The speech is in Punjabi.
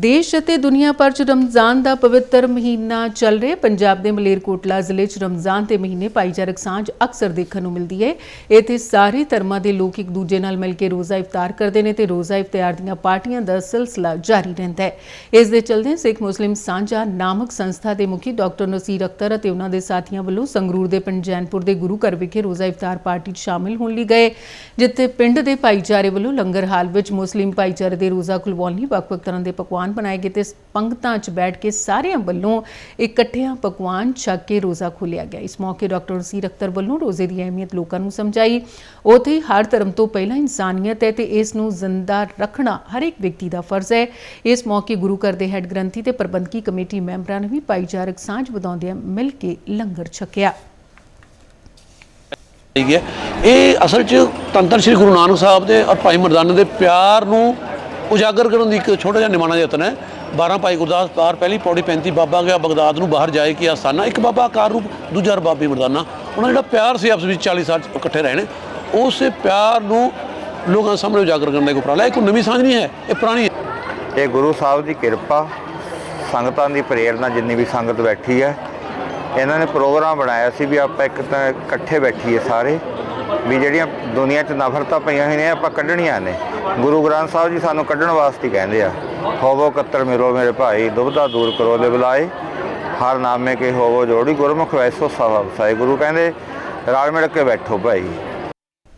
ਦੇਸ਼ ਅਤੇ ਦੁਨੀਆ ਭਰ 'ਚ ਰਮਜ਼ਾਨ ਦਾ ਪਵਿੱਤਰ ਮਹੀਨਾ ਚੱਲ ਰਿਹਾ ਪੰਜਾਬ ਦੇ ਮਲੇਰਕੋਟਲਾ ਜ਼ਿਲ੍ਹੇ 'ਚ ਰਮਜ਼ਾਨ ਦੇ ਮਹੀਨੇ ਭਾਈਚਾਰਕ ਸਾਂਝ ਅਕਸਰ ਦੇਖਣ ਨੂੰ ਮਿਲਦੀ ਹੈ। ਇੱਥੇ ਸਾਰੇ ਧਰਮਾਂ ਦੇ ਲੋਕ ਇੱਕ ਦੂਜੇ ਨਾਲ ਮਿਲ ਕੇ ਰੋਜ਼ਾ ਇਫਤਾਰ ਕਰਦੇ ਨੇ ਤੇ ਰੋਜ਼ਾ ਇਫਤਾਰ ਦੀਆਂ ਪਾਰਟੀਆਂ ਦਾ ਸਿਲਸਿਲਾ ਜਾਰੀ ਰਹਿੰਦਾ ਹੈ। ਇਸ ਦੇ ਚਲਦੇ ਸਿੱਖ ਮੁਸਲਿਮ ਸਾਂਝਾ ਨਾਮਕ ਸੰਸਥਾ ਦੇ ਮੁਖੀ ਡਾਕਟਰ ਨਸੀਰ ਅਖਤਰ ਅਤੇ ਉਹਨਾਂ ਦੇ ਸਾਥੀਆਂ ਵੱਲੋਂ ਸੰਗਰੂਰ ਦੇ ਪਿੰਡ ਜੈਨਪੁਰ ਦੇ ਗੁਰੂ ਘਰ ਵਿਖੇ ਰੋਜ਼ਾ ਇਫਤਾਰ ਪਾਰਟੀ 'ਚ ਸ਼ਾਮਿਲ ਹੋਣ ਲਈ ਗਏ। ਜਿੱਥੇ ਪਿੰਡ ਦੇ ਭਾਈਚਾਰੇ ਵੱਲੋਂ ਲੰਗਰ ਹਾਲ ਵਿੱਚ ਮੁਸਲਿਮ ਭਾਈਚਾਰੇ ਦੇ ਰੋਜ਼ਾ ਖੁਲਵਾਉਣ ਲਈ ਵੱਖ-ਵੱਖ ਤਰ੍ਹਾਂ ਦੇ ਪਕਵਾਨ ਬਣਾਏ ਗਏ ਤੇ ਪੰਗਤਾਂ 'ਚ ਬੈਠ ਕੇ ਸਾਰਿਆਂ ਵੱਲੋਂ ਇਕੱਠਿਆਂ ਪਕਵਾਨ ਛਕ ਕੇ ਰੋਜ਼ਾ ਖੋਲ੍ਹਿਆ ਗਿਆ। ਇਸ ਮੌਕੇ ਡਾਕਟਰ ਨਸੀਰ ਅਖਤਰ ਵੱਲੋਂ ਰੋਜ਼ੇ ਦੀ ਅਹਿਮੀਅਤ ਲੋਕਾਂ ਨੂੰ ਸਮਝਾਈ। ਉਥੇ ਹਰ ਧਰਮ ਤੋਂ ਪਹਿਲਾਂ ਇਨਸਾਨੀਅਤ ਹੈ ਤੇ ਇਸ ਨੂੰ ਜ਼ਿੰਦਾ ਰੱਖਣਾ ਹਰ ਇੱਕ ਵਿਅਕਤੀ ਦਾ ਫਰਜ਼ ਹੈ। ਇਸ ਮੌਕੇ ਗੁਰੂ ਘਰ ਦੇ ਹੈੱਡ ਗ੍ਰੰਥੀ ਤੇ ਪ੍ਰਬੰਧਕੀ ਕਮੇਟੀ ਮੈਂਬਰਾਂ ਨੇ ਵੀ ਭਾਈਚਾਰਕ ਸਾਂਝ ਵਧਾਉਂਦਿਆਂ ਮਿਲ ਕੇ ਲੰਗਰ ਛਕਿਆ। ਹੈਗੀ ਹੈ ਇਹ ਅਸਲ 'ਚ ਤੰਤਰ ਸ੍ਰੀ ਗੁਰੂ ਨਾਨਕ ਸਾਹਿਬ ਦੇ ਔਰ ਭਾਈ ਮਰਦਾਨਾ ਦੇ ਪਿਆਰ ਨੂੰ ਉਜਾਗਰ ਕਰਨ ਦੀ ਇੱਕ ਛੋਟਾ ਜਿਹਾ ਨਿਮਾਣਾ ਯਤਨ ਹੈ। 12 ਭਾਈ ਗੁਰਦਾਸ ਪਾਰ ਪਹਿਲੀ ਪੌੜੀ 35 ਬਾਬਾ ਗਿਆ ਬਗਦਾਦ ਨੂੰ ਬਾਹਰ ਜਾਏ ਕੀ ਆਸਾਨਾ ਇੱਕ ਬਾਬਾ ਆਕਾਰ ਰੂਪ, ਦੂਜਾ ਰਬਾਬੀ ਮਰਦਾਨਾ। ਉਹਨਾਂ ਜਿਹੜਾ ਪਿਆਰ ਸੀ ਆਪਸ ਵਿੱਚ 40 ਸਾਲ ਇਕੱਠੇ ਰਹੇ ਨੇ। ਉਸੇ ਪਿਆਰ ਨੂੰ ਲੋਕਾਂ ਸਾਹਮਣੇ ਉਜਾਗਰ ਕਰਨ ਦਾ ਇੱਕ ਉਪਰਾਲਾ ਹੈ। ਇਹ ਕੋਈ ਨਵੀਂ ਸਾਂਝ ਨਹੀਂ ਹੈ, ਇਹ ਪੁਰਾਣੀ ਹੈ। ਇਹ ਗੁਰੂ ਸਾਹਿਬ ਦੀ ਕਿਰਪਾ, ਸੰਗਤਾਂ ਦੀ ਪ੍ਰੇਰਣਾ ਜਿੰਨੀ ਵੀ ਸੰਗਤ ਬੈਠੀ ਹੈ। ਇਹਨਾਂ ਨੇ ਪ੍ਰੋਗਰਾਮ ਬਣਾਇਆ ਸੀ ਵੀ ਆਪਾਂ ਇੱਕ ਤਾਂ ਇਕੱਠੇ ਬੈਠੀਏ ਸਾਰੇ। ਵੀ ਜਿਹੜੀਆਂ ਦੁਨੀਆ 'ਚ ਨਫ਼ਰਤਾਂ ਪਈਆਂ ਹੋਈਆਂ ਨੇ, ਆਪਾਂ ਕੱਢਣੀਆਂ ਨੇ। ਗੁਰੂ ਗ੍ਰੰਥ ਸਾਹਿਬ ਜੀ ਸਾਨੂੰ ਕੱਢਣ ਵਾਸਤੇ ਕਹਿੰਦੇ ਆ, ਹੋਵੋ ਕੱਤਰ ਮਿਲੋ ਮੇਰੇ ਭਾਈ ਦੁਬਦਾ ਦੂਰ ਕਰੋ ਦੇ ਬੁਲਾਏ। ਹਰ ਨਾਮੇ ਕੇ ਹੋਵੋ ਜੋੜੀ ਗੁਰਮੁਖ ਵੈਸੋ ਸਭ ਸਾਈ ਗੁਰੂ ਕਹਿੰਦੇ ਰਲ ਮਿਲ ਕੇ ਬੈਠੋ ਭਾਈ।